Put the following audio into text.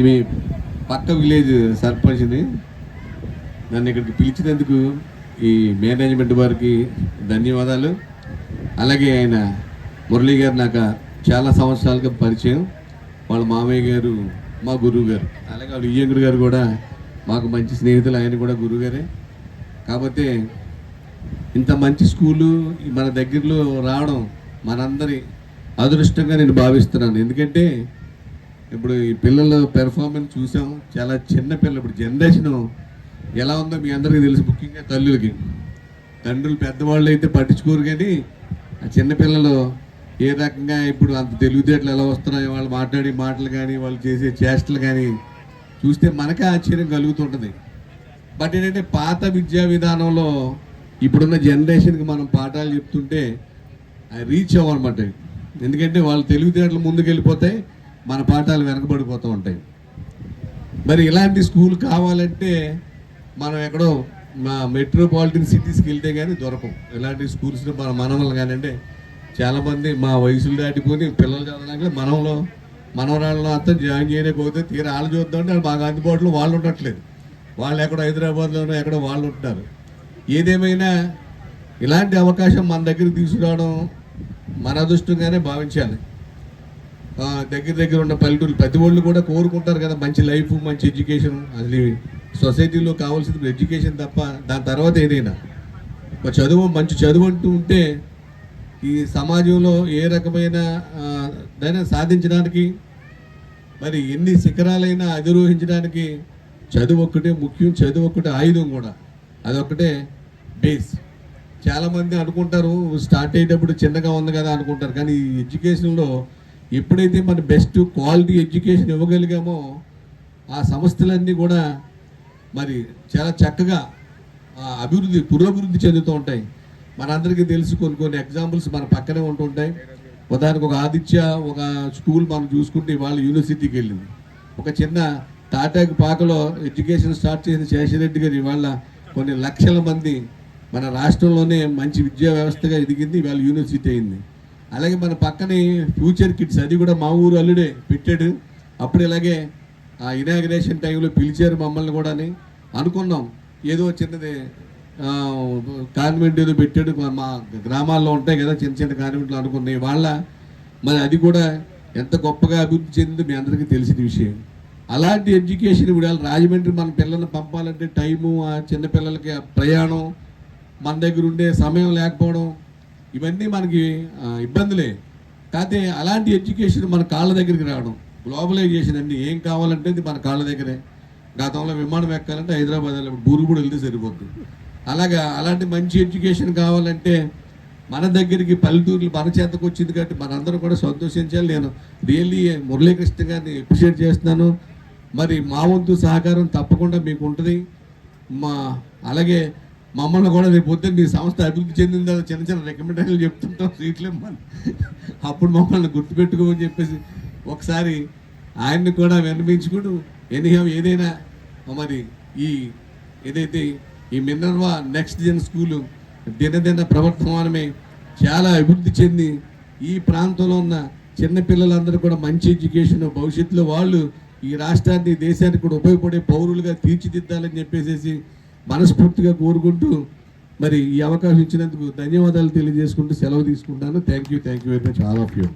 ఇవి పక్క విలేజ్ సర్పంచ్ని నన్ను ఇక్కడికి పిలిచినందుకు ఈ మేనేజ్మెంట్ వారికి ధన్యవాదాలు. అలాగే ఆయన మురళీ గారు నాకు చాలా సంవత్సరాలుగా పరిచయం. వాళ్ళ మామయ్య గారు మా గురువు గారు అలాగే వాళ్ళ ఇయ్యంగుడు గారు కూడా మాకు మంచి స్నేహితులు ఆయన కూడా గురువు గారే. కాకపోతే ఇంత మంచి స్కూలు మన దగ్గరలో రావడం మనందరి అదృష్టంగా నేను భావిస్తున్నాను. ఎందుకంటే ఇప్పుడు ఈ పిల్లల పెర్ఫార్మెన్స్ చూసాం చాలా చిన్న పిల్లలు. ఇప్పుడు జనరేషన్ ఎలా ఉందో మీ అందరికీ తెలుసు. ముఖ్యంగా తల్లులకి. తండ్రులు పెద్దవాళ్ళు అయితే పట్టించుకోరు కానీ ఆ చిన్నపిల్లలు ఏ రకంగా ఇప్పుడు అంత తెలివితేటలు ఎలా వస్తున్నాయో వాళ్ళు మాట్లాడే మాటలు కానీ వాళ్ళు చేసే చేష్టలు కానీ చూస్తే మనకే ఆశ్చర్యం కలుగుతుంటుంది. బట్ ఏంటంటే పాత విద్యా విధానంలో ఇప్పుడున్న జనరేషన్కి మనం పాఠాలు చెప్తుంటే రీచ్ అవ్వనమాట. ఎందుకంటే వాళ్ళు తెలివితేటలు ముందుకు వెళ్ళిపోతాయి మన పాఠాలు వెనకబడిపోతూ ఉంటాయి. మరి ఇలాంటి స్కూల్ కావాలంటే మనం ఎక్కడో మా మెట్రోపాలిటన్ సిటీస్కి వెళ్తే కానీ దొరకం ఇలాంటి స్కూల్స్ మన మనవలు కానీ అంటే చాలామంది మా వయసులు దాటిపోయి పిల్లలు చదవడానికి మనంలో మనవరాళ్ళలో అంతా జాయిన్ చేయలేకపోతే తీరా వాళ్ళు చూద్దామంటే అంటే బాగా అందుబాటులో వాళ్ళు ఉండట్లేదు. వాళ్ళు ఎక్కడో హైదరాబాద్లోనో ఎక్కడో వాళ్ళు ఉంటున్నారు. ఏదేమైనా ఇలాంటి అవకాశం మన దగ్గర తీసుకురావడం మన అదృష్టంగానే భావించాలి. దగ్గర దగ్గర ఉన్న పల్లెటూరు ప్రతి వాళ్ళు కూడా కోరుకుంటారు కదా మంచి లైఫ్ మంచి ఎడ్యుకేషన్. అది సొసైటీలో కావాల్సింది ఎడ్యుకేషన్ తప్ప దాని తర్వాత ఏదైనా. ఒక చదువు మంచి చదువు అంటూ ఉంటే ఈ సమాజంలో ఏ రకమైన ఆ, దాన్ని సాధించడానికి మరి ఎన్ని శిఖరాలైనా అధిరోహించడానికి చదువు ఒక్కటే ముఖ్యం చదువు ఒక్కటే ఆయుధం కూడా. అదొక్కటే బేస్ చాలామంది అనుకుంటారు స్టార్ట్ అయ్యేటప్పుడు చిన్నగా ఉంది కదా అనుకుంటారు. కానీ ఈ ఎడ్యుకేషన్లో ఎప్పుడైతే మన బెస్ట్ క్వాలిటీ ఎడ్యుకేషన్ ఇవ్వగలిగామో ఆ సంస్థలన్నీ కూడా మరి చాలా చక్కగా అభివృద్ధి పురోభివృద్ధి చెందుతూ ఉంటాయి. మనందరికీ తెలుసు కొన్ని కొన్ని ఎగ్జాంపుల్స్ మన పక్కనే ఉంటుంటాయి ఉదాహరణకు ఒక ఆదిత్య ఒక స్కూల్ మనం చూసుకుంటే వాళ్ళ యూనివర్సిటీకి వెళ్ళింది. ఒక చిన్న టాటాకి పాకలో ఎడ్యుకేషన్ స్టార్ట్ చేసిన శేషిరెడ్డి గారు ఇవాళ కొన్ని లక్షల మంది మన రాష్ట్రంలోనే మంచి విద్యా వ్యవస్థగా ఎదిగింది ఇవాళ యూనివర్సిటీ అయింది. అలాగే మన పక్కనే ఫ్యూచర్ కిడ్స్ అది కూడా మా ఊరు అల్లుడే పెట్టాడు. అప్పుడు ఇలాగే ఆ ఇనాగ్రేషన్ టైంలో పిలిచారు మమ్మల్ని కూడా అనుకున్నాం. ఏదో చిన్నది కాన్వెంట్ ఏదో పెట్టాడు. మా- గ్రామాల్లో ఉంటాయి కదా చిన్న చిన్న కాన్వెంట్లు అనుకున్నాయి వాళ్ళ మరి అది కూడా ఎంత గొప్పగా అభివృద్ధి చెందిందో మీ అందరికీ తెలిసిన విషయం. అలాంటి ఎడ్యుకేషన్ ఇప్పుడు రాజమండ్రి మన పిల్లల్ని పంపాలంటే టైము ఆ చిన్నపిల్లలకి ఆ ప్రయాణం మన దగ్గర ఉండే సమయం లేకపోవడం ఇవన్నీ మనకి ఇబ్బందులే. కాకపోతే అలాంటి ఎడ్యుకేషన్ మన కాళ్ళ దగ్గరికి రావడం గ్లోబలైజేషన్ అన్ని ఏం కావాలంటే ఇది మన కాళ్ళ దగ్గరే. గతంలో విమానం ఎక్కాలంటే హైదరాబాద్ వెళ్ళి బూరుగుడు వెళ్తే సరిపోతుంది అలాగా అలాంటి మంచి ఎడ్యుకేషన్ కావాలంటే మన దగ్గరికి పల్లెటూర్లు మన చేతకు వచ్చింది కాబట్టి మనందరం కూడా సంతోషించాలి. నేను రియల్లీ మురళీకృష్ణ గారిని అప్రిషియేట్ చేస్తున్నాను. మరి మా వంతు సహకారం తప్పకుండా మీకు ఉంటుంది. మా అలాగే మమ్మల్ని కూడా రేపు పొద్దున్న మీ సంస్థ అభివృద్ధి చెందిందా చిన్న చిన్న రికమెండేషన్లు చెప్తుంటాం సీట్లు ఇమ్మని అప్పుడు మమ్మల్ని గుర్తుపెట్టుకోమని చెప్పేసి ఒకసారి ఆయన్ని కూడా వినిపించుకుంటూ ఎనీహౌ ఏదైనా మరి ఈ ఏదైతే ఈ మినర్వా నెక్స్ట్ జన్ స్కూలు దినదిన ప్రవర్తమానమే చాలా అభివృద్ధి చెంది ఈ ప్రాంతంలో ఉన్న చిన్నపిల్లలందరూ కూడా మంచి ఎడ్యుకేషన్ భవిష్యత్తులో వాళ్ళు ఈ రాష్ట్రాన్ని దేశానికి కూడా ఉపయోగపడే పౌరులుగా తీర్చిదిద్దాలని చెప్పేసి మనస్ఫూర్తిగా కోరుకుంటూ మరి ఈ అవకాశం ఇచ్చినందుకు ధన్యవాదాలు తెలియజేసుకుంటూ సెలవు తీసుకుంటాను. Thank you thank you very much all of you